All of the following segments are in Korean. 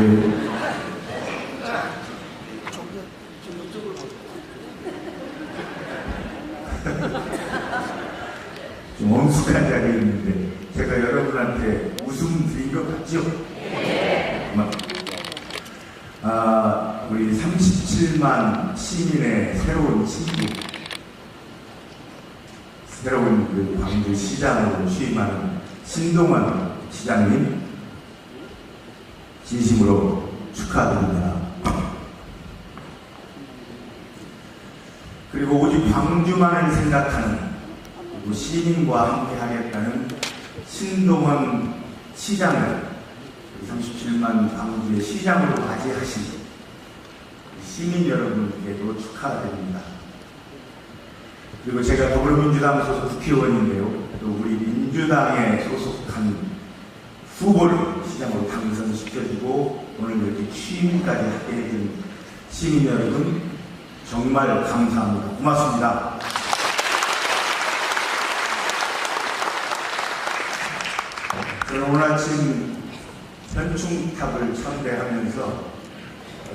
네. 좀 엄숙한 자리였는데 제가 여러분한테 웃음 드린 것 같죠? 막, 아, 우리 37만 시민의 새로운 친구, 새로운 그 광주 시장으로 취임하는 신동환 시장님, 진심으로 축하드립니다. 그리고 오직 광주만을 생각하는 그리고 시민과 함께 하겠다는 신동원 시장을 37만 광주의 시장으로 맞이하신 시민 여러분께도 축하드립니다. 그리고 제가 더불어민주당 소속 국회의원인데요. 또 우리 민주당에 소속한 후보를 시장으로 당선시켜주고 오늘 이렇게 취임까지 하게 해준 시민 여러분 정말 감사합니다. 고맙습니다. 저는 오늘 아침 현충탑을 참배하면서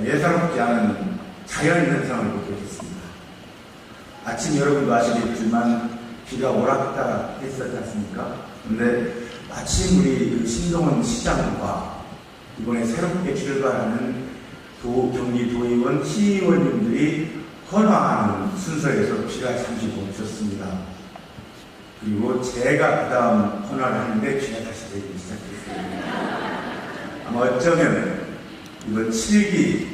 예사롭지 않은 자연 현상을 보게 됐습니다. 아침 여러분도 아시겠지만 비가 오락가락 했었지 않습니까? 근데 마침 우리 그 신동원 시장과 이번에 새롭게 출발하는 도, 경기도의원, 시의원님들이 헌화하는 순서에서 비가 잠시 멈췄습니다. 그리고 제가 그 다음 헌화를 하는데 비가 다시 내리기 시작했어요. 아마 어쩌면 이번 7기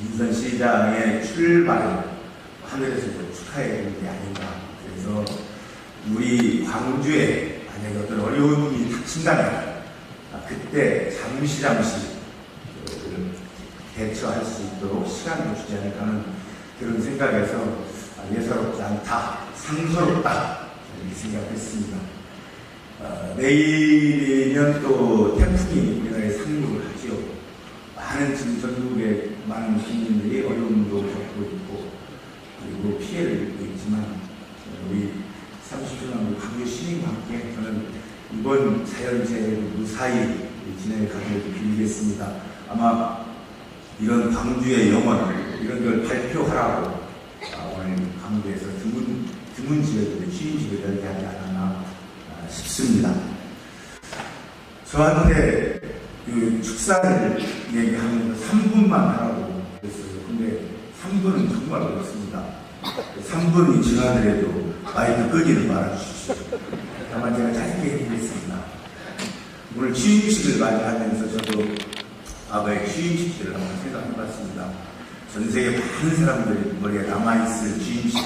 인선 시장의 출발을 하늘에서 축하해 주는 게 아닌가. 그래서 우리 광주에 만약에 어떤 어려움이 닥친다면 아, 그때 잠시 잠시 그 대처할 수 있도록 시간을 주지 않을까 하는 그런 생각에서 아, 예사롭지 않다, 상서롭다 이렇게 생각했습니다. 어, 내일이면 또 태풍이 우리나라에 상륙을 하지요. 많은 지금 전국의 많은 시민들이 어려움도 겪고 있고 그리고 피해를 입고 있지만 우리 30주년 광주 시민과 함께 저는 이번 자연재해를 무사히 진행하기를 빌겠습니다. 아마 이런 광주의 영원 이런 걸 발표하라고 아, 오늘 광주에서 드문 드문 지역들의 취임식을 열게 하지 않았나 아, 싶습니다. 저한테 그 축사를 얘기하면서 3분만 하라고 그랬어요. 근데 3분은 정말 어렵습니다. 3분이 지나더라도 마이크 끄기를 말아주십시오. 다만 제가 짧게 해드리겠습니다. 오늘 취임식을 맞이하면서 저도 과거의 취임식들을 한번 생각해봤습니다. 전 세계 많은 사람들이 머리에 남아있을 취임식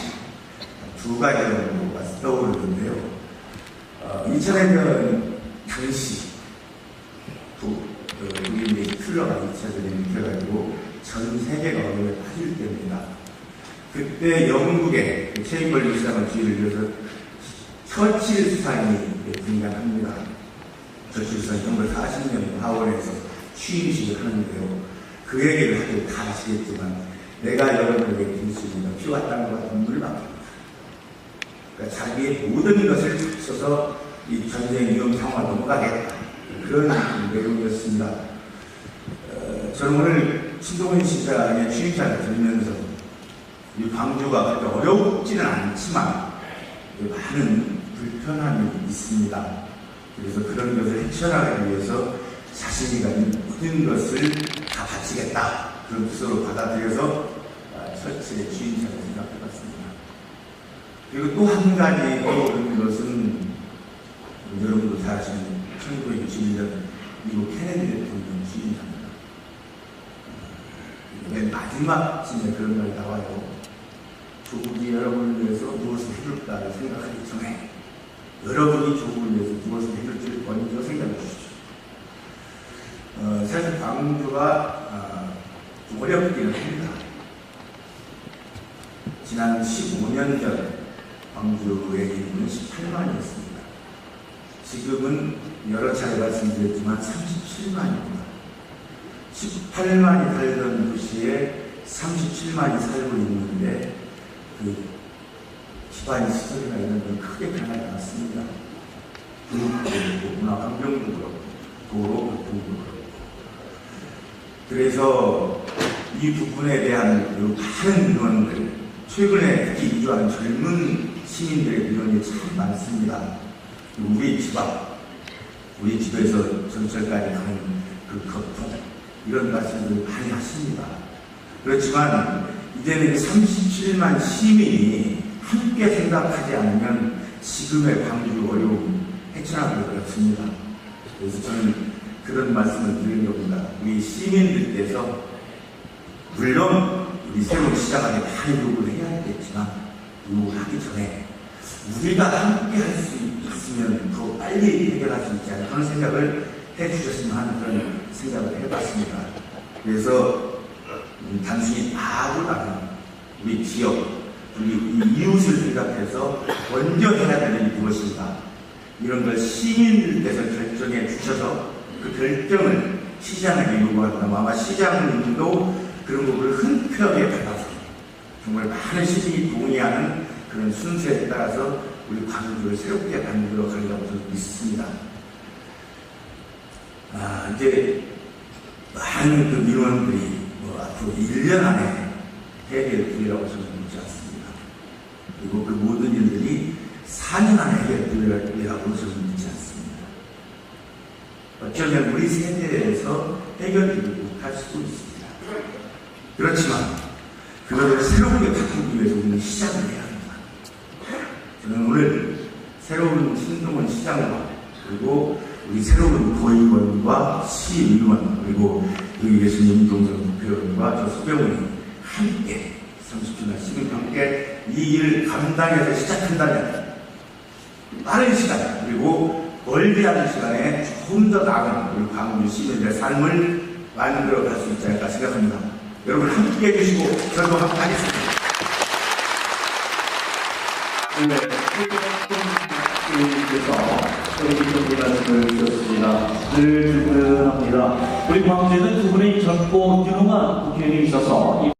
두 가지 정도가 떠오르는데요. 어, 2000년 당시 도, 그, 독일의 히틀러가 2차 전쟁을 일으켜가지고 전 세계가 어려움에 빠질 때입니다. 그때 영국의 체인벌리 수상을 지휘를 위해서 처칠 수상이 등장합니다. 처칠 수상이 1940년 하원에서 취임식을 하는데요. 그 얘기를 하도 다 아시겠지만 내가 여러분에게 줄수 있는 피와 눈물을 맡깁니다. 그러니까 자기의 모든 것을 바쳐서 이 전쟁 위험 상황을 넘어가겠다. 그런 내용이었습니다. 어, 저는 오늘 신동훈 시장의 취임사를 들으면서 이 광주가 그렇게 어렵지는 않지만 많은 불편함이 있습니다. 그래서 그런 것을 헤쳐나가기 위해서 자신이 가진 모든 것을 다 바치겠다. 그런 뜻으로 받아들여서 처치의 취임사를 생각해봤습니다. 그리고 또 한 가지 떠오르는 것은 여러분도 잘 아시는 1961년 미국 케네디 대통령 취임사입니다. 맨 마지막 진짜 그런 말이 나와요. 위해서 무엇을 해줄까를 생각하기 전에 여러분이 조국을 위해서 무엇을 해줄지를 먼저 생각해 주십시오. 어, 사실 광주가 어, 좀 어렵기는 합니다. 지난 15년 전 광주의 인구는 18만이었습니다. 지금은 여러 차례 말씀드렸지만 37만입니다. 18만이 살던 도시에 37만이 살고 있는데 그 시설이나 이런 건 크게 변하지 않았습니다. 교육도 그렇고 문화 환경도 그렇고 도로 교통도 그렇고 그래서 이 부분에 대한 그 많은 민원들, 최근에 특히 이주하는 젊은 시민들의 민원이 참 많습니다. 우리 집 앞, 우리 집에서 전철까지 가는 그 거통, 이런 말씀들 많이 하십니다. 그렇지만 이제는 37만 시민이 함께 생각하지 않으면 지금의 광주 어려움 헤쳐나가기 어렵습니다. 그래서 저는 그런 말씀을 드리는 겁니다. 우리 시민들께서 물론 우리 새로운 시장하게 많이 요구를 해야 되겠지만 요구를 하기 전에 우리가 함께 할 수 있으면 더 빨리 해결할 수 있지 않을까 그런 생각을 해주셨으면 하는 그런 생각을 해봤습니다. 그래서 음, 단순히 나보다는 우리 지역, 우리 이 이웃을 생각해서 먼저 해야 될 일이 무엇인가 이런 걸 시민들께서 결정해 주셔서 그 결정을 시장에게 요구한다면 아마 시장님도 그런 부분을 흔쾌하게 받아서 정말 많은 시민이 동의하는 그런 순서에 따라서 우리 광주를 새롭게 만들어 가려고 저는 믿습니다. 아, 이제 많은 그 민원들이 뭐 앞으로 1년 안에 해결되리라고 저는 믿지 않습니다. 그리고 그 모든 일들이 4년 안에 해결되리라고 저는 믿지 않습니다. 어쩌면 우리 세대에서 해결되지 못할 수도 있습니다. 그렇지만 그것을 새롭게 바꾸기 위해서 우리는 시작을 해야 합니다. 저는 오늘 새로운 신동원 시장과 그리고 우리 새로운 도의원과 시의원 그리고 여기 계신 임동정 국회의원과 저 소병훈이 함께 30주년 시민 함께 이 일을 감당해서 시작한다면 빠른 시간 그리고 멀지 않은 시간에 조금 더 나은 우리 광주 시민들의 삶을 만들어 갈 수 있지 않을까 생각합니다. 여러분 함께 해주시고 저도 함께 하겠습니다. 네, 저에게 좀 말씀을 주셨습니다. 늘 든든합니다. 우리 광주에는 두 분의 젊고 유능한 국회의원이 있어서 이